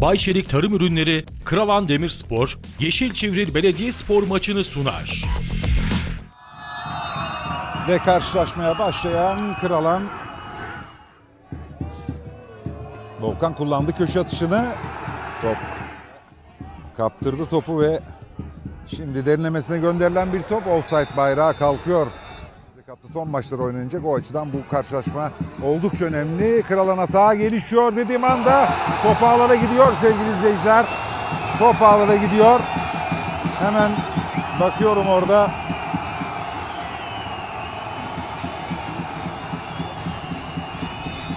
Bayşelik Tarım Ürünleri, Kravan Demirspor, Yeşil Çivril Belediyespor maçını sunar. Ve karşılaşmaya başlayan Kralan Volkan kullandı köşe atışını. Top kaptırdı topu ve şimdi derinlemesine gönderilen bir top offside bayrağı kalkıyor. Kaptı son maçlar oynanacak. O açıdan bu karşılaşma oldukça önemli. Kralan atağa gelişiyor dediğim anda top ağlara gidiyor sevgili izleyiciler. Top ağlara gidiyor. Hemen bakıyorum orada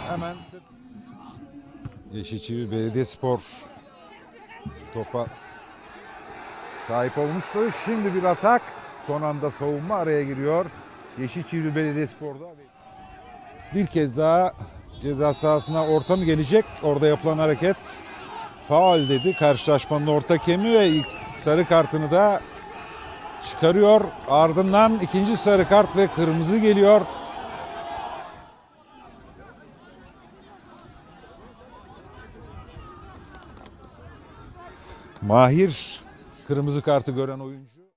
Hemen Yeşilçivil Belediyespor topa sahip olmuştu. Şimdi bir atak. Son anda savunma araya giriyor. Yeşilçivil Belediyespor'da bir kez daha ceza sahasına orta mı gelecek? Orada yapılan hareket faul dedi. Karşılaşmanın orta kemi ve ilk sarı kartını da çıkarıyor. Ardından ikinci sarı kart ve kırmızı geliyor. Mahir kırmızı kartı gören oyuncu.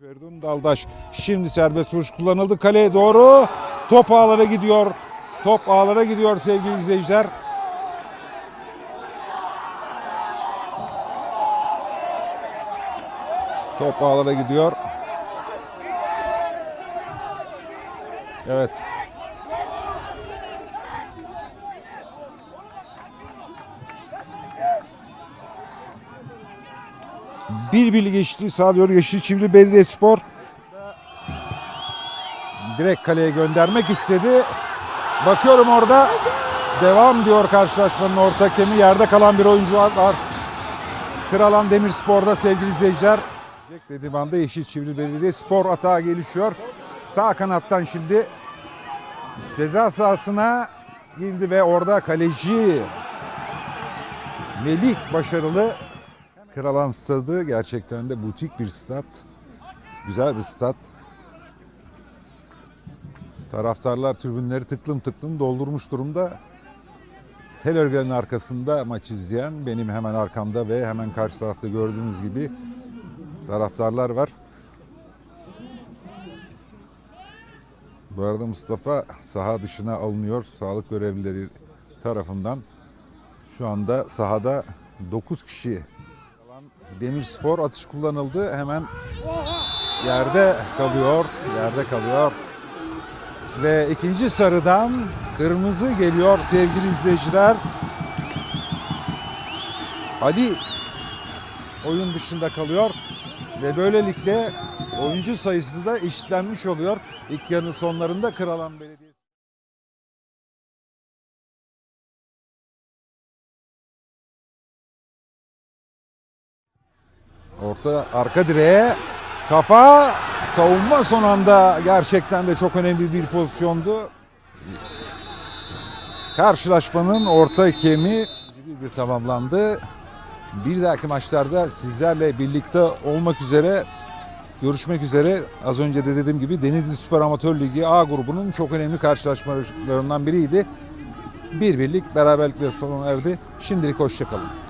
Ferdun Daldaş şimdi serbest vuruş kullanıldı kaleye doğru. Top ağlara gidiyor. Top ağlara gidiyor sevgili izleyiciler. Top ağlara gidiyor. Evet. Bir birlik geçtiği sağlıyor Yeşil Çivili Belediyespor. Direkt kaleye göndermek istedi. Bakıyorum orada devam diyor karşılaşmanın orta kemi. Yerde kalan bir oyuncu var. Kralan Demirspor'da sevgili izleyiciler. Dediğim anda Yeşil Çivili Belediyespor atağa gelişiyor. Sağ kanattan şimdi ceza sahasına girdi ve orada kaleci Melih başarılı Kralan Stadı gerçekten de butik bir stat. Güzel bir stat. Taraftarlar tribünleri tıklım tıklım doldurmuş durumda. Tel örgülerinin arkasında maç izleyen benim hemen arkamda ve hemen karşı tarafta gördüğünüz gibi taraftarlar var. Bu arada Mustafa saha dışına alınıyor sağlık görevlileri tarafından. Şu anda sahada 9 kişi Demirspor atış kullanıldı. Hemen yerde kalıyor. Yerde kalıyor. Ve ikinci sarıdan kırmızı geliyor sevgili izleyiciler. Ali oyun dışında kalıyor. Ve böylelikle oyuncu sayısı da eşitlenmiş oluyor. İlk yarının sonlarında Kralan Belediyesi. Orta arka direğe kafa savunma son anda gerçekten de çok önemli bir pozisyondu. Karşılaşmanın orta kemi bir bir tamamlandı. Bir dahaki maçlarda sizlerle birlikte olmak üzere görüşmek üzere. Az önce de dediğim gibi Denizli Süper Amatör Ligi A grubunun çok önemli karşılaşmalarından biriydi. Bir birlik beraberlikle sona erdi. Şimdilik hoşçakalın.